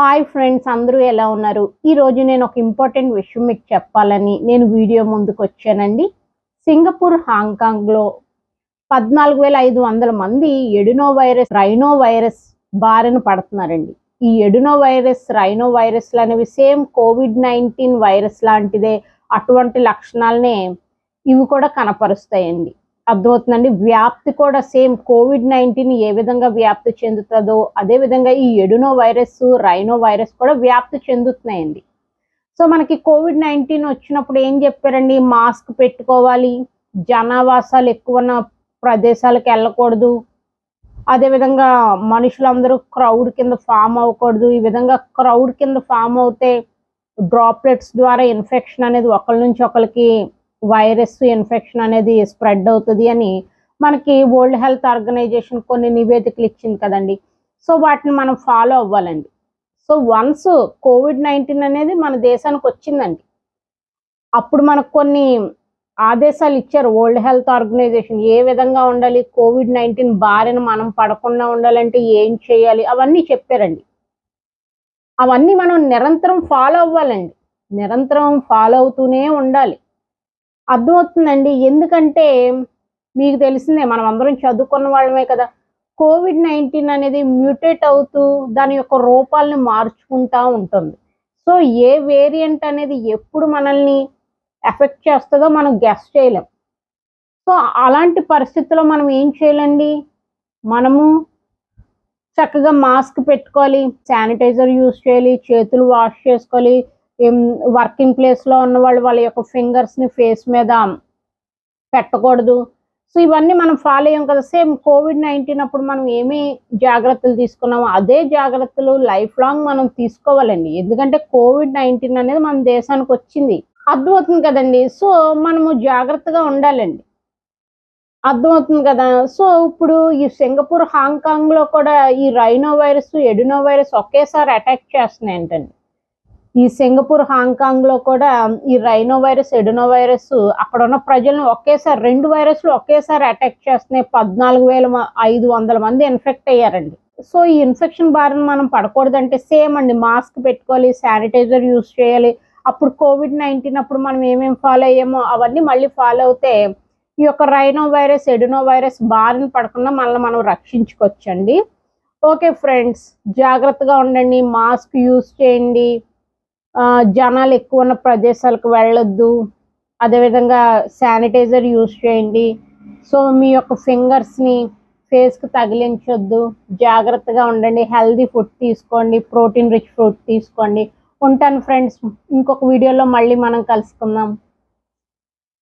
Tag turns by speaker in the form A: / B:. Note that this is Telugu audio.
A: హాయ్ ఫ్రెండ్స్ అందరూ ఎలా ఉన్నారు? ఈ రోజు నేను ఒక ఇంపార్టెంట్ విషయం మీకు చెప్పాలని నేను వీడియో ముందుకు వచ్చానండి. సింగపూర్ హాంకాంగ్లో పద్నాలుగు వేల ఐదు వందల మంది ఎడినో వైరస్ రైనో వైరస్ బారిన పడుతున్నారండి. ఈ ఎడినో వైరస్ రైనో వైరస్లు అనేవి సేమ్ కోవిడ్ నైన్టీన్ వైరస్ లాంటిదే. అటువంటి లక్షణాలనే ఇవి కూడా కనపరుస్తాయండి. అర్థమవుతుందండి. వ్యాప్తి కూడా సేమ్. కోవిడ్ నైన్టీన్ ఏ విధంగా వ్యాప్తి చెందుతుందో అదే విధంగా ఈ ఎడునో వైరస్ రైనో వైరస్ కూడా వ్యాప్తి చెందుతున్నాయండి. సో మనకి కోవిడ్ నైన్టీన్ వచ్చినప్పుడు ఏం చెప్పారండి? మాస్క్ పెట్టుకోవాలి. జనావాసాలు ఎక్కువ ఉన్న ప్రదేశాలకు వెళ్ళకూడదు. అదేవిధంగా మనుషులందరూ క్రౌడ్ కింద ఫామ్ అవ్వకూడదు. ఈ విధంగా క్రౌడ్ కింద ఫామ్ అవుతే డ్రాప్లెట్స్ ద్వారా ఇన్ఫెక్షన్ అనేది ఒకరి నుంచి ఒకరికి వైరస్ ఇన్ఫెక్షన్ అనేది స్ప్రెడ్ అవుతుంది అని మనకి వరల్డ్ హెల్త్ ఆర్గనైజేషన్ కొన్ని నివేదికలు ఇచ్చింది కదండి. సో వాటిని మనం ఫాలో అవ్వాలండి. సో వన్స్ కోవిడ్ నైన్టీన్ అనేది మన దేశానికి వచ్చిందండి. అప్పుడు మనకు కొన్ని ఆదేశాలు ఇచ్చారు వరల్డ్ హెల్త్ ఆర్గనైజేషన్ ఏ విధంగా ఉండాలి? కోవిడ్ నైన్టీన్ బారిన మనం పడకుండా ఉండాలంటే ఏం చేయాలి? అవన్నీ చెప్పారండి. అవన్నీ మనం నిరంతరం ఫాలో అవ్వాలండి. నిరంతరం ఫాలో అవుతూనే ఉండాలి. అర్థమవుతుందండి. ఎందుకంటే మీకు తెలిసిందే మనం అందరం చదువుకున్న వాళ్ళమే కదా. కోవిడ్ నైన్టీన్ అనేది మ్యూటేట్ అవుతూ దాని యొక్క రూపాలని మార్చుకుంటూ ఉంటుంది. సో ఏ వేరియంట్ అనేది ఎప్పుడు మనల్ని ఎఫెక్ట్ చేస్తుందో మనం గెస్ట్ చేయలేం. సో అలాంటి పరిస్థితుల్లో మనం ఏం చేయాలండి? మనము చక్కగా మాస్క్ పెట్టుకోవాలి శానిటైజర్ యూస్ చేయాలి చేతులు వాష్ చేసుకోవాలి వర్కింగ్ ప్లేస్లో ఉన్న వాళ్ళు వాళ్ళ యొక్క ఫింగర్స్ని ఫేస్ మీద పెట్టకూడదు. సో ఇవన్నీ మనం ఫాలో అయ్యాం కదా. సేమ్ కోవిడ్ నైన్టీన్ అప్పుడు మనం ఏమి జాగ్రత్తలు తీసుకున్నామో అదే జాగ్రత్తలు లైఫ్ లాంగ్ మనం తీసుకోవాలండి. ఎందుకంటే కోవిడ్ నైన్టీన్ అనేది మన దేశానికి వచ్చింది. అర్థమవుతుంది కదండి. సో మనము జాగ్రత్తగా ఉండాలండి. అర్థమవుతుంది కదా. సో ఇప్పుడు ఈ సింగపూర్ హాంకాంగ్లో కూడా ఈ రైనో వైరస్ ఎడినో వైరస్ ఒకేసారి అటాక్ చేస్తున్నాయి ఏంటండి ఈ సింగపూర్ హాంకాంగ్లో కూడా ఈ రైనో వైరస్ ఎడినో వైరస్ అక్కడ ఉన్న ప్రజలను ఒకేసారి రెండు వైరస్లు ఒకేసారి అటాక్ చేస్తున్నాయి. పద్నాలుగు వేల ఐదు వందల మంది ఇన్ఫెక్ట్ అయ్యారండి. సో ఈ ఇన్ఫెక్షన్ బారిన మనం పడకూడదంటే సేమ్ అండి. మాస్క్ పెట్టుకోవాలి శానిటైజర్ యూస్ చేయాలి. అప్పుడు కోవిడ్ నైన్టీన్ అప్పుడు మనం ఏమేమి ఫాలో అయ్యామో అవన్నీ మళ్ళీ ఫాలో అవుతే ఈ యొక్క రైనో వైరస్ ఎడినో వైరస్ బారిన పడకుండా మనల్ని మనం రక్షించుకోవచ్చండి. ఓకే ఫ్రెండ్స్ జాగ్రత్తగా ఉండండి. మాస్క్ యూస్ చేయండి. జనాలు ఎక్కువ ఉన్న ప్రదేశాలకు వెళ్ళొద్దు. అదేవిధంగా శానిటైజర్ యూస్ చేయండి. సో మీ యొక్క ఫింగర్స్ని ఫేస్కి తగిలించొద్దు. జాగ్రత్తగా ఉండండి. హెల్దీ ఫుడ్ తీసుకోండి. ప్రోటీన్ రిచ్ ఫుడ్ తీసుకోండి. ఉంటాను ఫ్రెండ్స్. ఇంకొక వీడియోలో మళ్ళీ మనం కలుసుకుందాం.